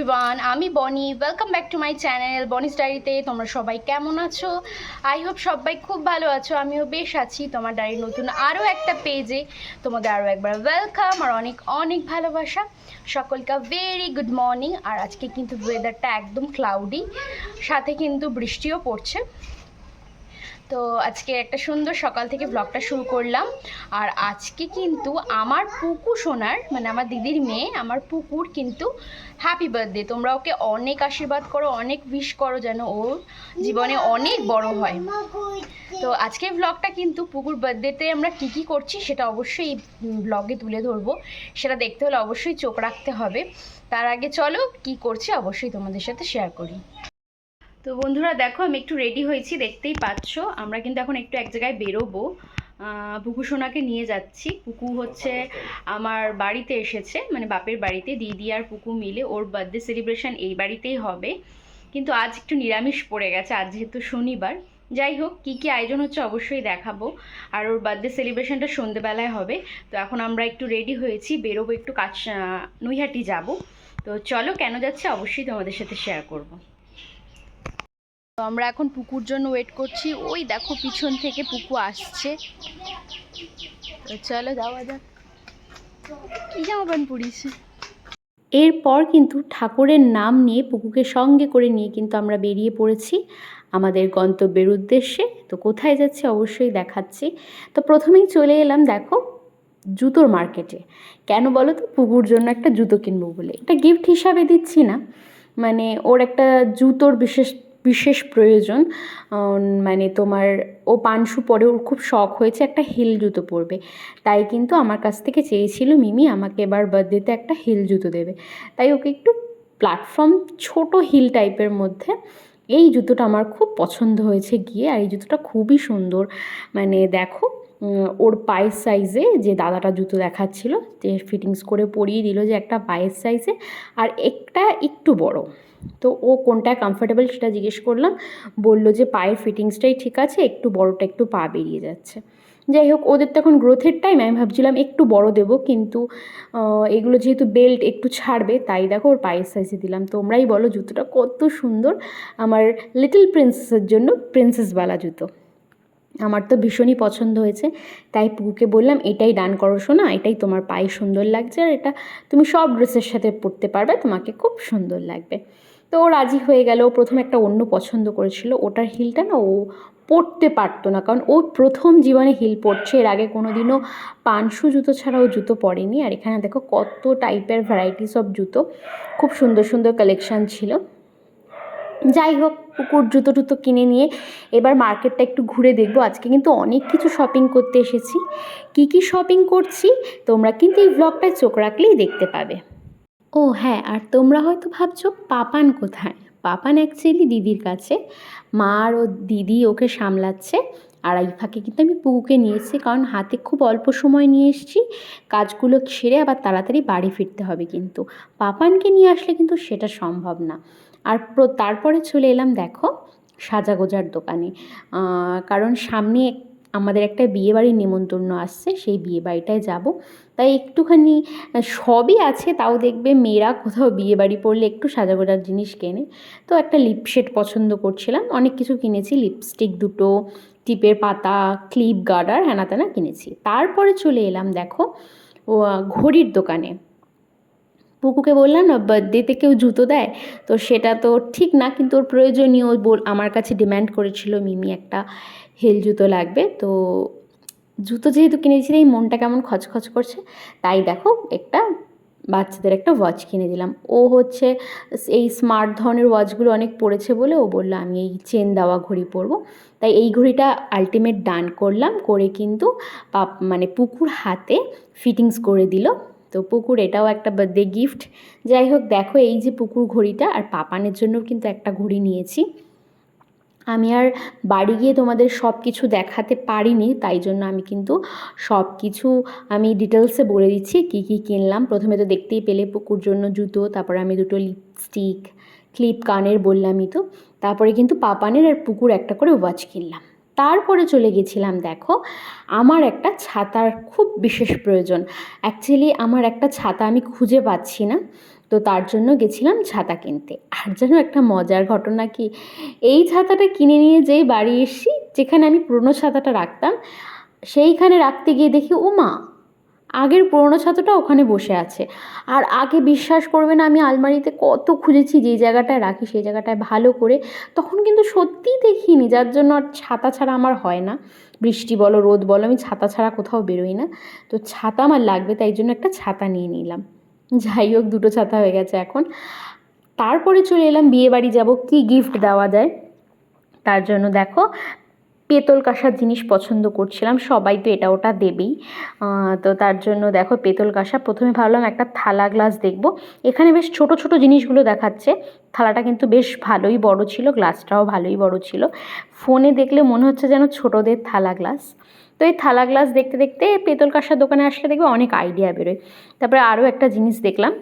Everyone আমি Boni. Welcome back to my channel Boni's ডায়েরিতে। তোমরা সবাই কেমন আছো? আই হোপ সবাই খুব ভালো আছো। আমিও বেশ আছি তোমার ডায়ের নতুন আরও একটা পেজে তোমাদের আরও একবার ওয়েলকাম আর অনেক অনেক ভালোবাসা। সকলকে ভেরি গুড মর্নিং আর আজকে কিন্তু ওয়েদারটা একদম ক্লাউডি সাথে কিন্তু বৃষ্টিও পড়ছে। তো আজকে একটা সুন্দর সকাল থেকে ব্লগটা শুরু করলাম। আর আজকে কিন্তু আমার পুকু সোনার মানে আমার দিদির মেয়ে, আমার পুকুর কিন্তু হ্যাপি বার্থডে তোমরা ওকে অনেক আশীর্বাদ করো, অনেক উইশ করো যেন ওর জীবনে অনেক বড় হয়। তো আজকের ব্লগটা কিন্তু পুকুর বার্থডেতে আমরা কী কী করছি সেটা অবশ্যই ব্লগে তুলে ধরবো। সেটা দেখতে হলে অবশ্যই চোখ রাখতে হবে। তার আগে চলো কি করছি অবশ্যই তোমাদের সাথে শেয়ার করি। তো বন্ধুরা দেখো আমি একটু রেডি হয়েছি দেখতেই পাচ্ছ। আমরা কিন্তু এখন একটু এক জায়গায় বেরোবো। পুকু সোনাকে নিয়ে যাচ্ছি। পুকু হচ্ছে আমার বাড়িতে এসেছে মানে বাপের বাড়িতে। দিদি আর পুকু মিলে ওর বার্থডে সেলিব্রেশন এই বাড়িতেই হবে। কিন্তু আজ একটু নিরামিষ পড়ে গেছে আজ যেহেতু শনিবার। যাই হোক কী কী আয়োজন হচ্ছে অবশ্যই দেখাবো। আর ওর বার্থডে সেলিব্রেশনটা সন্ধেবেলায় হবে। তো এখন আমরা একটু রেডি হয়েছি বেরোবো একটু কাছ নৈহাটি যাব। তো চলো কেন যাচ্ছে অবশ্যই তোমাদের সাথে শেয়ার করব। আমরা এখন পুকুর জন্য ওয়েট করছি। ওই দেখো পিছন থেকে পুকু আসছে। চলো যাওয়া যাক। কি জামা প্যান্ট পরিস এরপর কিন্তু ঠাকুরের নাম নিয়ে পুকুকে সঙ্গে করে নিয়ে কিন্তু আমরা বেরিয়ে পড়েছি আমাদের গন্তব্যের উদ্দেশ্যে। তো কোথায় যাচ্ছি অবশ্যই দেখাচ্ছি। তো প্রথমেই চলে এলাম দেখো জুতোর মার্কেটে। কেন বলো তো? পুকুর জন্য একটা জুতো কিনবো বলে। এটা গিফট হিসাবে দিচ্ছি না। মানে ওর একটা জুতোর বিশেষ বিশেষ প্রয়োজন। মানে তোমার ও পানশু পরে ওর খুব শখ হয়েছে একটা হিল জুতো পরবে। তাই কিন্তু আমার কাছ থেকে চেয়েছিল, মিমি, আমাকে এবার বার্থডেতে একটা হিল জুতো দেবে। তাই ওকে একটু প্ল্যাটফর্ম ছোট হিল টাইপের মধ্যে এই জুতোটা আমার খুব পছন্দ হয়েছে গিয়ে, আর এই জুতোটা খুবই সুন্দর। মানে দেখো ওর পায়ের সাইজে যে দাদাটা জুতো দেখাচ্ছিল, যে ফিটিংস করে পরিয়ে দিল যে একটা পায়ের সাইজে আর একটা একটু বড়। তো ও কোনটা কমফোর্টেবল সেটা জিজ্ঞেস করলাম। বলল যে পায়ের ফিটিংসটাই ঠিক আছে, একটু বড়টা একটু পা বেরিয়ে যাচ্ছে। যাই হোক, ওদের তো এখন গ্রোথের টাইম আমি ভাবছিলাম একটু বড় দেবো, কিন্তু এগুলো যেহেতু বেল্ট একটু ছাড়বে, তাই দেখো ওর পায়ের সাইজে দিলাম। তোমরাই বলো জুতোটা কত সুন্দর। আমার লিটল প্রিন্সেসের জন্য প্রিন্সেসওয়ালা জুতো। আমার তো ভীষণই পছন্দ হয়েছে। তাই পুকুকে বললাম, এটাই ডান করো শোনা এটাই তোমার পায়ে সুন্দর লাগছে, আর এটা তুমি সব ড্রেসের সাথে পরতে পারবে, তোমাকে খুব সুন্দর লাগবে। তো ও রাজি হয়ে গেল। প্রথমে একটা অন্য পছন্দ করেছিল। ওটার হিলটা না ও পরতে পারতো না। কারণ ও প্রথম জীবনে হিল পরছে এর আগে কোনো দিনও পানশু জুতো ছাড়াও জুতো পরেনি। আর এখানে দেখো কত টাইপের ভ্যারাইটিস অফ জুতো। খুব সুন্দর সুন্দর কালেকশান ছিল। যাই হোক, কুকুর জুতো টুতো কিনে নিয়ে এবার মার্কেটটা একটু ঘুরে দেখব। আজকে কিন্তু অনেক কিছু শপিং করতে এসেছি। কি কি শপিং করছি, তোমরা কিন্তু এই ব্লগটায় চোখ রাখলেই দেখতে পাবে। ও হ্যাঁ আর তোমরা হয়তো ভাবছ পাপান কোথায়? পাপান অ্যাকচুয়ালি দিদির কাছে। মা আর ও দিদি ওকে সামলাচ্ছে। আর এই ফাঁকে কিন্তু আমি পুকুকে নিয়েছি কারণ হাতে খুব অল্প সময় নিয়ে এসেছি। কাজগুলো সেরে আবার তাড়াতাড়ি বাড়ি ফিরতে হবে কিন্তু। পাপানকে নিয়ে আসলে কিন্তু সেটা সম্ভব না। আর তারপরে চলে এলাম দেখো সাজাগোজার দোকানে। কারণ সামনে আমাদের একটা বিয়েবাড়ির নেমন্তন্ন আসছে, সেই বিয়েবাড়িটায় যাব। তাই একটুখানি সবই আছে, তাও দেখবে মেয়েরা কোথাও বিয়েবাড়ি পড়লে একটু সাজাগোজার জিনিস কেনে। তো একটা লিপশেড পছন্দ করছিলাম, অনেক কিছু কিনেছি, লিপস্টিক দুটো, টিপের পাতা, ক্লিপ গার্ডার হ্যানা ত্যানা কিনেছি। তারপরে চলে এলাম, দেখো ঘড়ির দোকানে। পুকুকে বললাম না বার্থডেতে কেউ জুতো দেয়, তো সেটা তো ঠিক না, কিন্তু ওর প্রয়োজনীয় বল, আমার কাছে ডিম্যান্ড করেছিল মিমি একটা হিল জুতো লাগবে, তো জুতো যেহেতু কিনেছি এই মনটা কেমন খচখচ করছে, তাই দেখো একটা বাচ্চাদের একটা ওয়াচ কিনে দিলাম। ও হচ্ছে এই স্মার্ট ধরনের ওয়াচগুলো অনেক পড়েছে বলে ও বলল, আমি এই চেন দেওয়া ঘড়ি পরবো। তাই এই ঘড়িটা আলটিমেট ডান করলাম, করে কিন্তু মানে পুকুর হাতে ফিটিংস করে দিল। তো পুকুর এটাও একটা বার্থডে গিফট যাই হোক, দেখো এই যে পুকুর ঘড়িটা আর পাপানের জন্য কিন্তু একটা ঘড়ি নিয়েছি। আমি আর বাড়ি গিয়ে তোমাদের সব কিছু দেখাতে পারিনি, তাই জন্য আমি কিন্তু সব কিছু আমি ডিটেলসে বলে দিচ্ছি, কী কী কিনলাম। প্রথমে তো দেখতেই পেলে পুকুর জন্য জুতো, তারপরে আমি দুটো লিপস্টিক ক্লিপ কানের বললামই তো। তারপরে কিন্তু পাপানের আর পুকুর একটা করে ওয়াচ কিনলাম। তারপরে চলে গেছিলাম, দেখো, আমার একটা ছাতার খুব বিশেষ প্রয়োজন। অ্যাকচুয়ালি আমার একটা ছাতা আমি খুঁজে পাচ্ছি না, তো তার জন্য গেছিলাম ছাতা কিনতে। আর যেন একটা মজার ঘটনা কি, এই ছাতাটা কিনে নিয়ে যেই বাড়ি এসেছি, যেখানে আমি পুরনো ছাতাটা রাখতাম, সেইখানে রাখতে গিয়ে দেখি ও মা আগের পুরনো ছাতাটা ওখানে বসে আছে। আর আগে বিশ্বাস করবে না আমি আলমারিতে কত খুঁজেছি, যেই জায়গাটায় রাখি সেই জায়গাটায় ভালো করে। তখন কিন্তু সত্যিই দেখিনি, যার জন্য আর ছাতা ছাড়া আমার হয় না। বৃষ্টি বলো, রোদ বলো, আমি ছাতা ছাড়া কোথাও বেরোই না। তো ছাতা আমার লাগবে, তাই জন্য একটা ছাতা নিয়ে নিলাম। যাই হোক, দুটো ছাতা হয়ে গেছে এখন। তারপরে চলে এলাম, বিয়ে বাড়ি যাব, কী গিফট দেওয়া যায়? তার জন্য দেখো পেতল কাঁসার জিনিস পছন্দ করছিলাম, সবাই তো এটা ওটা দেবেই। তো তার জন্য দেখো পেতল কাঁসা, প্রথমে ভাবলাম একটা থালা গ্লাস দেখব। এখানে বেশ ছোট ছোট জিনিসগুলো দেখাচ্ছে, থালাটা কিন্তু বেশ ভালোই বড় ছিল, গ্লাসটাও ভালোই বড় ছিল। ফোনে দেখলে মনে হচ্ছে যেন ছোটদের থালা গ্লাস। তো এই থালা গ্লাস দেখতে দেখতে পেতল কাঁসার দোকানে আসলে দেখবে অনেক আইডিয়া বেরোয়। তারপরে আরও একটা জিনিস দেখলাম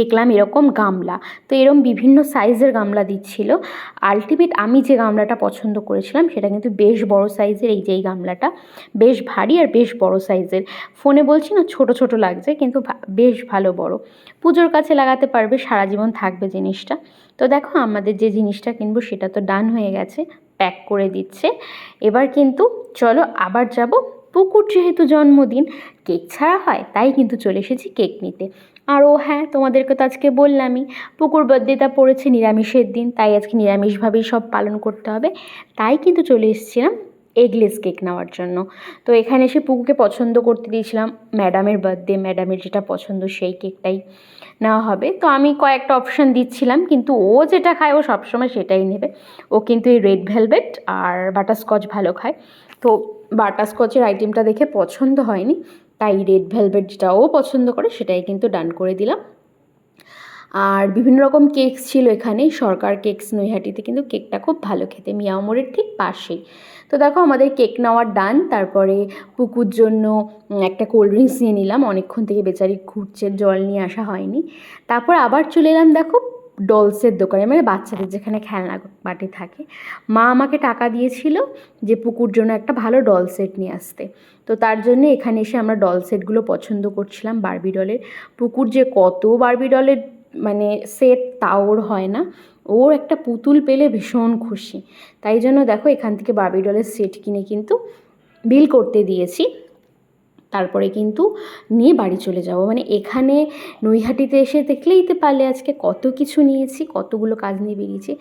দেখলাম এরকম গামলা। তো এরকম বিভিন্ন সাইজের গামলা দিচ্ছিল। আলটিমেট আমি যে গামলাটা পছন্দ করেছিলাম, সেটা কিন্তু বেশ বড় সাইজের এই যে এই গামলাটা। বেশ ভারী আর বেশ বড় সাইজের। ফোনে বলছি না, ছোট ছোট লাগছে, কিন্তু বেশ ভালো বড়। পুজোর কাছে লাগাতে পারবে, সারা জীবন থাকবে জিনিসটা। তো দেখো, আমাদের যে জিনিসটা কিনবো, সেটা তো ডান হয়ে গেছে প্যাক করে দিচ্ছে। এবার কিন্তু চলো আবার যাব পুকুর যেহেতু জন্মদিন, কেক ছাড়া হয়, তাই কিন্তু চলে এসেছি কেক নিতে। আর ও হ্যাঁ তোমাদেরকে তো আজকে বললামই, পুকুর বার্থডেটা পড়েছে নিরামিষের দিন, তাই আজকে নিরামিষভাবেই সব পালন করতে হবে। তাই কিন্তু চলে এসেছিলাম এগলেস কেক নেওয়ার জন্য। তো এখানে এসে পুকুকে পছন্দ করতে দিয়েছিলাম ম্যাডামের বার্থডে ম্যাডামের যেটা পছন্দ সেই কেকটাই নেওয়া হবে। তো আমি কয়েকটা অপশান দিচ্ছিলাম, কিন্তু ও যেটা খায়, ও সবসময় সেটাই নেবে। ও কিন্তু এই রেড ভেলভেট আর বাটারস্কচ ভালো খায়। তো বাটারস্কচের আইটেমটা দেখে পছন্দ হয়নি, তাই রেড ভেলভেট যেটা ও পছন্দ করে সেটাই কিন্তু ডান করে দিলাম। আর বিভিন্ন রকম কেকস ছিল এখানে, সরকার কেকস নৈহাটিতে কিন্তু কেকটা খুব ভালো খেতে মিয়াও মোড়ের ঠিক পাশেই। তো দেখো আমাদের কেক নেওয়ার ডান, তারপরে পুকুর জন্য একটা কোল্ড ড্রিঙ্কস নিয়ে নিলাম, অনেকক্ষণ থেকে বেচারি ঘুরছে, জল নিয়ে আসা হয়নি। তারপর আবার চলে এলাম দেখো ডলসের দোকানে মানে বাচ্চাদের যেখানে খেলনা বাটি থাকে, মা আমাকে টাকা দিয়েছিল যে পুকুর জন্য একটা ভালো ডল সেট নিয়ে আসতে। তো তার জন্য এখানে এসে আমরা ডল সেটগুলো পছন্দ করছিলাম বারবি ডলের পুকুর যে কত বারবি ডলের মানে সেট তাও ওর হয় না। ওর একটা পুতুল পেলে ভীষণ খুশি। তাই জন্য দেখো এখান থেকে বারবি ডলের সেট কিনে কিন্তু বিল করতে দিয়েছি। তারপরে কিন্তু নিয়ে বাড়ি চলে যাব। মানে এখানে নৈহাটিতে এসে দেখলেই তো পারলে আজকে কত কিছু নিয়েছি, কতগুলো কাজ নিয়ে বেরিয়েছি।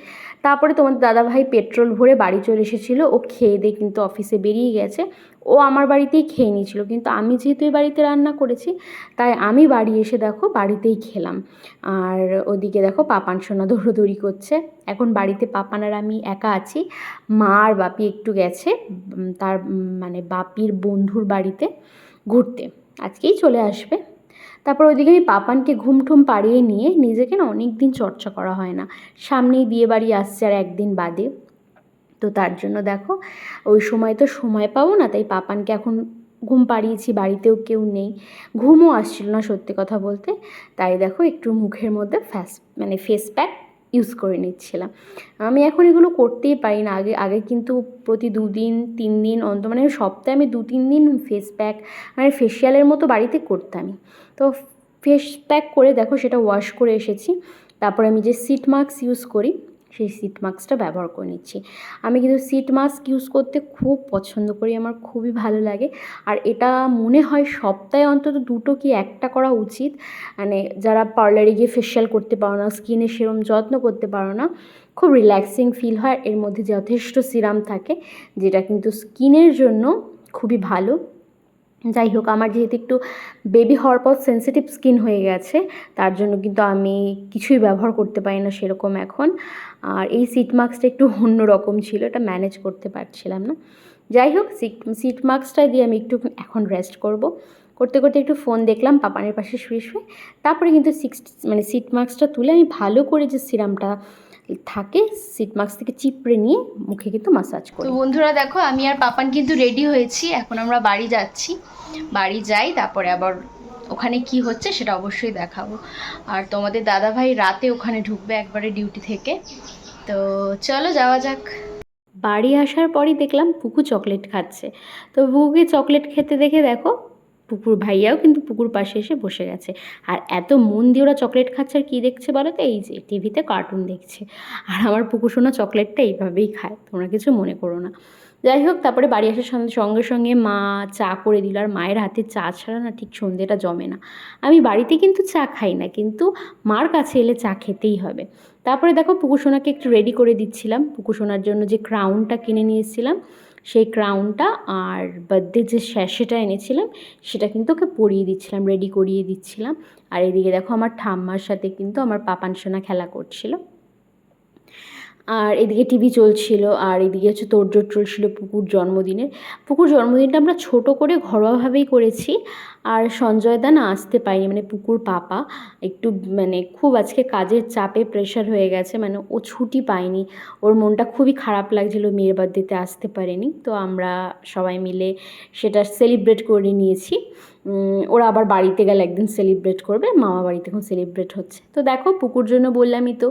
তারপরে তোমার দাদাভাই পেট্রোল ভরে বাড়ি চলে এসেছিল। ও খেয়ে দিয়ে কিন্তু অফিসে বেরিয়ে গেছে। ও আমার বাড়িতেই খেয়ে নিয়েছিল। কিন্তু আমি যেহেতু এই বাড়িতে রান্না করেছি, তাই আমি বাড়ি এসে দেখো বাড়িতেই খেলাম। আর ওদিকে দেখো পাপান সোনা দৌড়োদৌড়ি করছে। এখন বাড়িতে পাপান আর আমি একা আছি। মা আর বাপি একটু গেছে তার মানে বাপির বন্ধুর বাড়িতে ঘুরতে। আজকেই চলে আসবে। তারপর ওইদিকে আমি পাপানকে ঘুম ঠুম পাড়িয়ে নিয়ে নিজেকে না অনেক দিন চর্চা করা হয় না। সামনেই বিয়ে বাড়ি আসছে আর একদিন বাদে। তো তার জন্য দেখো, ওই সময় তো সময় পাবো না, তাই পাপানকে এখন ঘুম পাড়িয়েছি, বাড়িতেও কেউ নেই। ঘুমও আসছিল না সত্যি কথা বলতে। তাই দেখো একটু মুখের মধ্যে ফ্যাস মানে ফেস প্যাক ইউজ করে নিচ্ছিলাম। আমি এখন এগুলো করতেই পারি না। আগে আগে কিন্তু প্রতি দুদিন, তিন দিন অন্ত মানে সপ্তাহে আমি দু, তিন দিন ফেস প্যাক মানে ফেসিয়ালের মতো বাড়িতে করতামই। তো ফেস প্যাক করে দেখো সেটা ওয়াশ করে এসেছি। তারপর আমি যে সিট মাস্ক ইউজ করি সেই সিট মাস্কটা ব্যবহার করে নিচ্ছি। আমি কিন্তু সিট মাস্ক ইউজ করতে খুব পছন্দ করি, আমার খুবই ভালো লাগে। আর এটা মনে হয় সপ্তাহে অন্তত দুটো কি একটা করা উচিত। মানে যারা পার্লারে গিয়ে ফেসিয়াল করতে পারো না স্কিনে সেরম যত্ন করতে পারো না, খুব রিল্যাক্সিং ফিল হয়। এর মধ্যে যথেষ্ট সিরাম থাকে, যেটা কিন্তু স্কিনের জন্য খুবই ভালো। যাই হোক, আমার যেহেতু একটু বেবি হওয়ার পর সেন্সিটিভ স্কিন হয়ে গেছে, তার জন্য কিন্তু আমি কিছুই ব্যবহার করতে পারি না সেরকম এখন। আর এই সিট মার্কসটা একটু অন্য রকম ছিল এটা ম্যানেজ করতে পারছিলাম না। যাই হোক সিট সিট মার্কসটা দিয়ে আমি একটু এখন রেস্ট করব। করতে করতে একটু ফোন দেখলাম পাপানের পাশে শুয়ে শুয়ে। তারপরে কিন্তু সিক্স মানে সিট মাস্কটা তুলে আমি ভালো করে যে সিরামটা থাকে সিট মাস্ক থেকে চিপড়ে নিয়ে মুখে কিন্তু মাসাজ করি। বন্ধুরা দেখো আমি আর পাপান কিন্তু রেডি হয়েছি এখন আমরা বাড়ি যাচ্ছি। বাড়ি যাই তারপরে আবার ওখানে কি হচ্ছে সেটা অবশ্যই দেখাবো। আর তোমাদের দাদা ভাই রাতে ওখানে ঢুকবে একবারে ডিউটি থেকে। তো চলো যাওয়া যাক। বাড়ি আসার পরই দেখলাম পুকু চকলেট খাচ্ছে। তো পুকুকে চকলেট খেতে দেখে দেখো, পুকুর ভাইয়াও কিন্তু পুকুর পাশে এসে বসে গেছে। আর এত মন দিয়ে ওরা চকলেট খাচ্ছে আর কী দেখছে বলো তো? এই যে টিভিতে কার্টুন দেখছে। আর আমার পুকুর সোনা চকলেটটা এইভাবেই খায়, তোমরা কিছু মনে করো না। যাই হোক, তারপরে বাড়ি আসার সঙ্গে সঙ্গে সঙ্গে মা চা করে দিল। আর মায়ের হাতে চা ছাড়া না ঠিক সন্ধেটা জমে না। আমি বাড়িতে কিন্তু চা খাই না, কিন্তু মার কাছে এলে চা খেতেই হবে। তারপরে দেখো পুকুসোনাকে একটু রেডি করে দিচ্ছিলাম। পুকুসোনার জন্য যে ক্রাউনটা কিনে নিয়েছিলাম, সেই ক্রাউনটা আর বার্থডে যে শ্যাশেটা এনেছিলাম, সেটা কিন্তু ওকে পরিয়ে দিচ্ছিলাম রেডি করিয়ে দিচ্ছিলাম। আর এদিকে দেখো, আমার ঠাম্মার সাথে কিন্তু আমার পাপান সোনা খেলা করছিল। আর এদিকে টিভি চলছিল, আর এদিকে হচ্ছে তোড়জোড় চলছিল পুকুর জন্মদিনের। পুকুর জন্মদিনটা আমরা ছোট করে ঘরোয়াভাবেই করেছি। আর সঞ্জয় দা না আসতে পারেনি মানে পুকুর পাপা। একটু মানে খুব আজকে কাজের চাপে প্রেশার হয়ে গেছে মানে ও ছুটি পায়নি। ওর মনটা খুবই খারাপ লাগছিল মেয়ের বার্থডেতে আসতে পারেনি। তো আমরা সবাই মিলে সেটা সেলিব্রেট করে নিয়েছি। ওরা আবার বাড়িতে গেলে একদিন সেলিব্রেট করবে, মামা বাড়িতে এখন সেলিব্রেট হচ্ছে। তো দেখো, পুকুর জন্য বললামই তো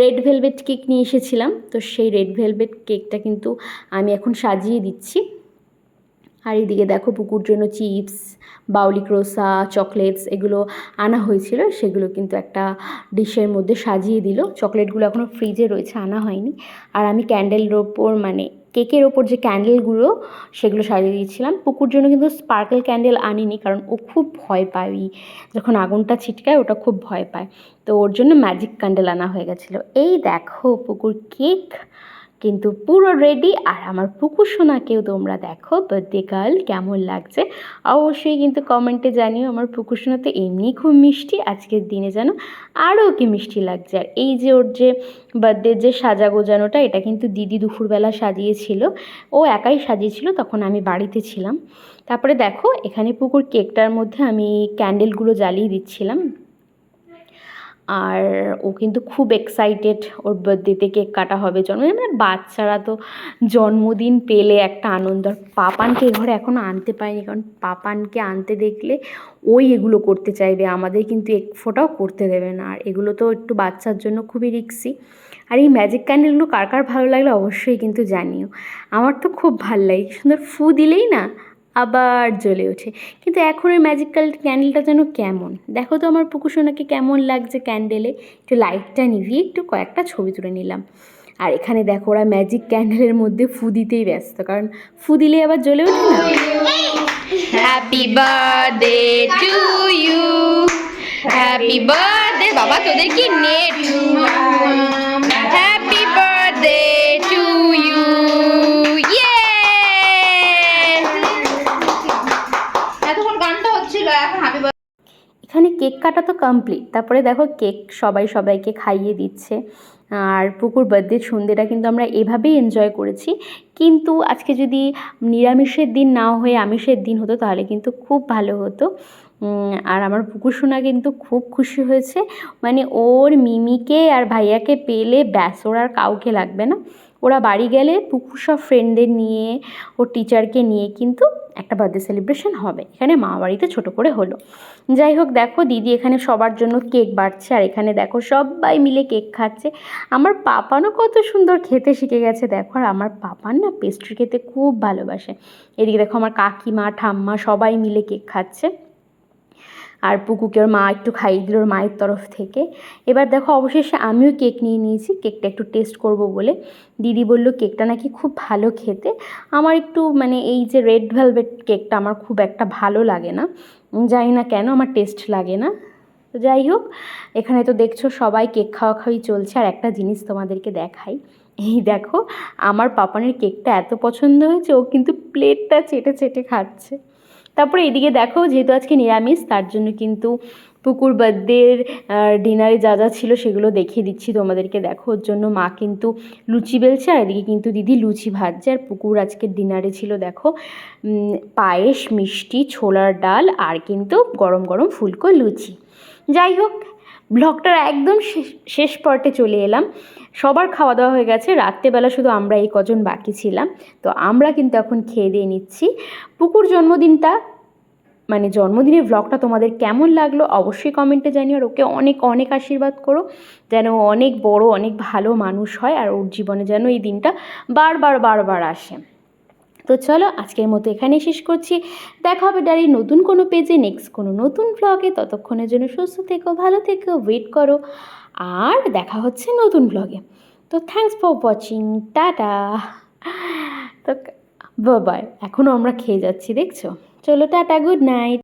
রেড ভেলভেট কেক নিয়ে এসেছিলাম। তো সেই রেড ভেলভেট কেকটা কিন্তু আমি এখন সাজিয়ে দিচ্ছি। আর এইদিকে দেখো পুকুর জন্য চিপস, বাউলি ক্রোসা, চকলেটস এগুলো আনা হয়েছিল। সেগুলো কিন্তু একটা ডিশের মধ্যে সাজিয়ে দিল। চকলেটগুলো এখনও ফ্রিজে রয়েছে, আনা হয়নি। আর আমি ক্যান্ডেলের ওপর মানে কেকের ওপর যে ক্যান্ডেলগুলো, সেগুলো সাজিয়ে দিয়েছিলাম। পুকুর জন্য কিন্তু স্পার্কেল ক্যান্ডেল আনিনি, কারণ ও খুব ভয় পায় ওই যখন আগুনটা ছিটকায়, ওটা খুব ভয় পায়। তো ওর জন্য ম্যাজিক ক্যান্ডেল আনা হয়ে গেছিল। এই দেখো পুকুর কেক। কিন্তু পুরো রেডি আর আমার পুকুর সোনাকেও তোমরা দেখো বার্থডে গার্ল কেমন লাগছে। অবশ্যই কিন্তু কমেন্টে জানিও আমার পুকুর সোনা তো এমনিই খুব মিষ্টি, আজকের দিনে যেন আরও কি মিষ্টি লাগছে। আর এই যে ওর যে বার্থডের যে সাজা গোজানোটা, এটা কিন্তু দিদি দুপুরবেলা সাজিয়েছিল। ও একাই সাজিয়েছিল, তখন আমি বাড়িতে ছিলাম। তারপরে দেখো, এখানে পুকুর কেকটার মধ্যে আমি ক্যান্ডেলগুলো জ্বালিয়ে দিচ্ছিলাম। আর ও কিন্তু খুব এক্সাইটেড ওর বার্থডেতে কেক কাটা হবে জন্মদিন মানে বাচ্চারা তো জন্মদিন পেলে একটা আনন্দ। আর পাপানকে ঘরে এখনও আনতে পারিনি, কারণ পাপানকে আনতে দেখলে ওই এগুলো করতে চাইবে, আমাদের কিন্তু এক ফোটাও করতে দেবে না। আর এগুলো তো একটু বাচ্চার জন্য খুবই রিক্সি আর এই ম্যাজিক ক্যান্ডেলগুলো কার কার ভালো লাগলে অবশ্যই কিন্তু জানিও। আমার তো খুব ভালো লাগে, সুন্দর ফু দিলেই না আবার জ্বলে ওঠে। কিন্তু এখন ওই ম্যাজিক ক্যান্ডেলটা যেন কেমন? দেখো তো আমার পুকুর সোনাকে কেমন লাগছে ক্যান্ডেলে একটু লাইটটা নিভিয়ে একটু কয়েকটা ছবি তুলে নিলাম। আর এখানে দেখো ওরা ম্যাজিক ক্যান্ডেলের মধ্যে ফু দিতেই ব্যস্ত। কারণ ফু দিলে আবার জ্বলে ওঠে না? Happy birthday to you happy birthday বাবা, তোদের কি নেট কাটা তো কমপ্লিট তারপরে দেখো কেক সবাই সবাইকে খাইয়ে দিচ্ছে। আর পুকুর বার্থডে সন্ধ্যেটা কিন্তু আমরা এভাবেই এনজয় করেছি। কিন্তু আজকে যদি নিরামিষের দিন না হয়ে আমিষের দিন হতো, তাহলে কিন্তু খুব ভালো হতো। আর আমার পুকুর সোনা কিন্তু খুব খুশি হয়েছে। মানে ওর মিমিকে আর ভাইয়াকে পেলে ব্যাস, ওর আর কাউকে লাগবে না। ওরা বাড়ি গেলে পুকুর সব ফ্রেন্ডদের নিয়ে ওর টিচারকে নিয়ে কিন্তু একটা বার্থডে সেলিব্রেশন হবে। এখানে মা বাড়িতে ছোটো করে হলো। যাই হোক, দেখো দিদি এখানে সবার জন্য কেক বাড়ছে, আর এখানে দেখো সবাই মিলে কেক খাচ্ছে। আমার পাপানও কত সুন্দর খেতে শিখে গেছে, দেখো। আর আমার পাপান না পেস্ট্রি খেতে খুব ভালোবাসে। এদিকে দেখো আমার কাকিমা, ঠাম্মা সবাই মিলে কেক খাচ্ছে। আর পুকুকে ওর মা একটু খাইয়ে দিল, ওর মায়ের তরফ থেকে। এবার দেখো, অবশেষে আমিও কেক নিয়ে নিয়েছি। কেকটা একটু টেস্ট করব বলে। দিদি বলল, কেকটা নাকি খুব ভালো খেতে। আমার একটু মানে এই যে রেড ভেলভেট কেকটা আমার খুব একটা ভালো লাগে না। জানি না কেন, আমার টেস্ট লাগে না। তো যাই হোক, এখানে তো দেখছ সবাই কেক খাওয়া খাওয়াই চলছে। আর একটা জিনিস তোমাদেরকে দেখাই। এই দেখো, আমার পাপানের কেকটা এত পছন্দ হয়েছে, ও কিন্তু প্লেটটা চেটে চেটে খাচ্ছে। তারপরে এদিকে দেখো, যেহেতু আজকে নিরামিষ, তার জন্য কিন্তু পুকুর বাদ্যের ডিনারে যা যা ছিল সেগুলো দেখিয়ে দিচ্ছি তোমাদেরকে। দেখো, ওর জন্য মা কিন্তু লুচি বেলছে, আর এদিকে কিন্তু দিদি লুচি ভাজছে। আর পুকুর আজকের ডিনারে ছিল, দেখো পায়েস, মিষ্টি, ছোলার ডাল, আর কিন্তু গরম গরম ফুলকো লুচি। যাই হোক ব্লগটার একদম শেষ পর্টে চলে এলাম। সবার খাওয়া দাওয়া হয়ে গেছে, রাত্রেবেলা শুধু আমরা এই কজন বাকি ছিলাম। তো আমরা কিন্তু এখন খেয়ে দিয়ে নিচ্ছি। পুকুর জন্মদিনটা মানে জন্মদিনের ব্লগটা তোমাদের কেমন লাগল অবশ্যই কমেন্টে জানিও। আর ওকে অনেক অনেক আশীর্বাদ করো, যেন অনেক বড়, অনেক ভালো মানুষ হয়, আর ওর জীবনে যেন এই দিনটা বারবার বারবার আসে। তো চলো আজকের মতো এখানে শেষ করছি। দেখা হবে ডারি নতুন কোনো পেজে নেক্সট কোনো নতুন ব্লগে ততক্ষণের জন্য সুস্থ থেকো, ভালো থেকো ওয়েট করো। আর দেখা হচ্ছে নতুন ব্লগে তো থ্যাংকস ফর ওয়াচিং টাটা। তো বাই এখনও আমরা খেয়ে যাচ্ছি, দেখছ? চলো, টাটা গুড নাইট